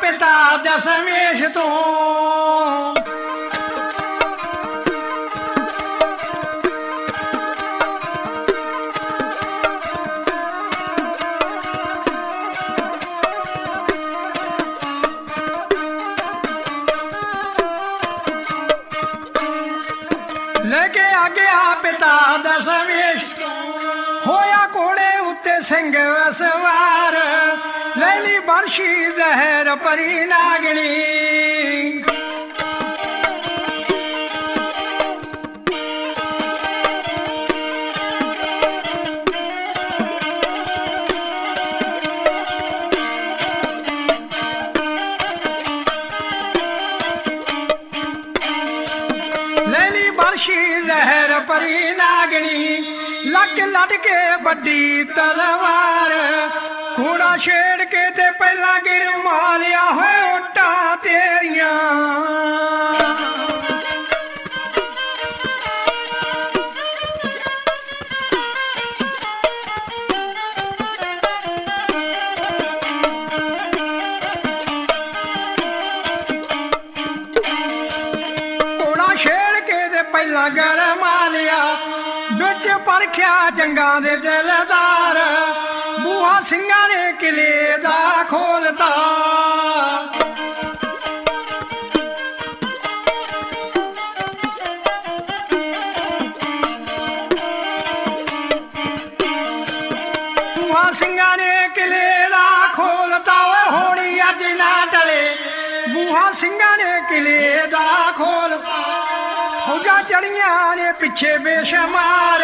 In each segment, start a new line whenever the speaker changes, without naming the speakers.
ਪਿਤਾ ਦਸਵੇਸ਼ ਤੋਂ। ਲੈ ਕੇ ਆ ਗਿਆ ਪਿਤਾ ਦਸਵੇਸ਼ ਤੋਂ। ਹੋਇਆ ਕੋੜੇ ਉੱਤੇ ਸਿੰਘ ਵਸਵਾ। ਲੈਲੀ ਜ਼ਹਿਰ ਪਰੀ ਨਾਗਣੀ। ਲੈਲੀ ਜ਼ਹਿਰ ਪਰੀ ਨਾਗਣੀ ਲੱਕ ਲੱਡ ਕੇ ਵੱਡੀ ਤਲਵਾਰ। ਘੋੜਾ ਛੇੜ ਕੇ ਤੇ ਪਹਿਲਾਂ ਗਿਰ ਮਾਲਿਆ ਹੋਏ ਓਟਾਂ ਤੇਰੀਆਂ। ਘੋੜਾ ਛੇੜ ਕੇ ਤੇ ਪਹਿਲਾਂ ਗਰ ਮਾਲਿਆ, ਵਿੱਚ ਪਰਖਿਆ ਜੰਗਾਂ ਦੇ ਦਿਲਦਾਰ। ਬੂਹਾ ਸਿੰਘਾਂ ਨੇ ਕਿਲੇ ਦਾ ਖੋਲਤਾ। ਬੂਹਾ ਸਿੰਘਾਂ ਨੇ ਕਿਲੇ ਦਾ ਖੋਲਤਾ ਹੋਣੀ ਅੱਜ ਨਾ ਟਲੇ। ਬੂਹਾ ਸਿੰਘਾਂ ਨੇ ਕਿਲੇ ਦਾ ਫੌਜਾਂ ਚੜੀਆਂ ਨੇ ਪਿੱਛੇ ਬੇਸ਼ਮਾਰ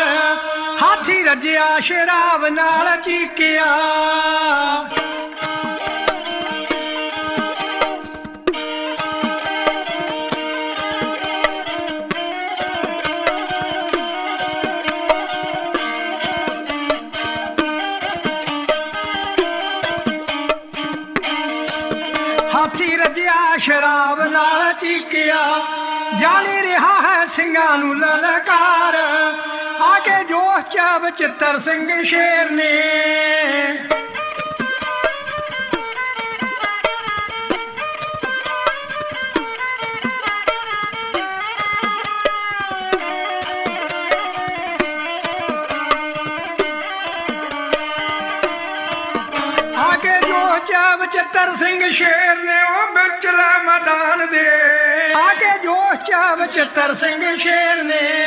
ਹਾਥੀ ਰੱਜਿਆ ਸ਼ਰਾਬ ਨਾਲ ਚੀਕਿਆ। ਹਾਥੀ ਸ਼ਰਾਬ ਨਾਲ ਚੀਕਿਆ। ਜਾਣੀ ਰਿਹਾ ਹੈ ਸਿੰਘਾਂ ਨੂੰ ਲਲਕਾਰ। ਆ ਕੇ ਜੋਸ਼ ਚ ਬਚਿੱਤਰ ਸਿੰਘ ਸ਼ੇਰ ਨੇ ਬਚਿੱਤਰ ਸਿੰਘ ਸ਼ੇਰ ਨੇ ਉਹ ਵਿਚਲਾ ਮੈਦਾਨ ਦੇ। ਆ ਕੇ ਜੋਸ਼ ਚ ਬਚਿੱਤਰ ਸਿੰਘ ਸ਼ੇਰ ਨੇ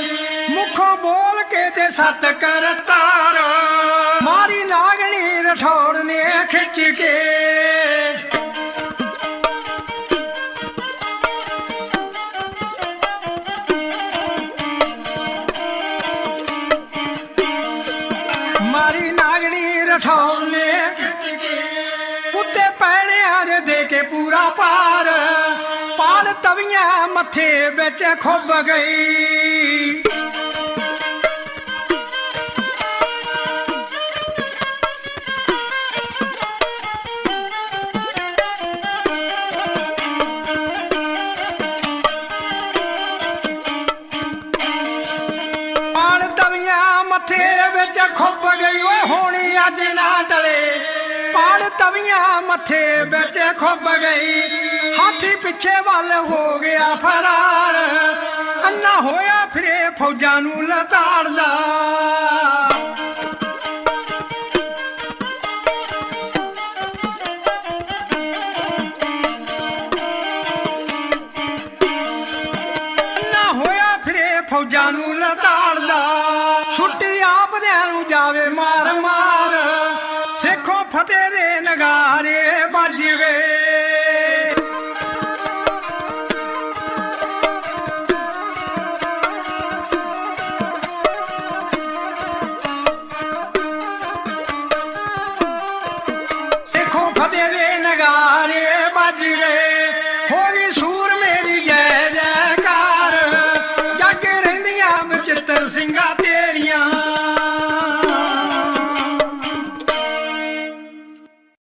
ਮੁਖੋਂ ਬੋਲ ਕੇ ਤੇ ਸਤ ਕਰਤਾਰ ਮਾਰੀ ਨਾਗਣੀ ਰਠੌੜ ਨੇ ਖਿੱਚ ਕੇ। ਪੂਰਾ ਪਾਰ। ਪਾਲ ਤਵੀਆਂ ਮੱਥੇ ਵਿੱਚ ਖੁੱਭ ਗਈ। ਪਾਲ ਮੱਥੇ ਬੈਠੇ ਖੁੱਬ ਗਈ। ਹਾਥੀ ਪਿੱਛੇ ਵੱਲ ਹੋ ਗਿਆ ਫਰਾਰ। ਅੰਨਾ ਹੋਇਆ ਫਿਰੇ ਫੌਜਾਂ ਨੂੰ ਲਤਾੜਦਾ। ਨਾ ਹੋਇਆ ਫਿਰੇ ਫੌਜਾਂ ਨੂੰ ਲਤਾੜਦਾ। ਛੁੱਟੀ ਆਪਦਿਆਂ ਨੂੰ ਜਾਵੇ ਮਾਰ। ਬਾਜਰੇ ਸੂਰ ਮੇਰੀ ਜੈ ਜੈਕਾਰ। ਰਹਿੰਦੀਆਂ ਮਚਿੱਤਰ ਸਿੰਘਾਂ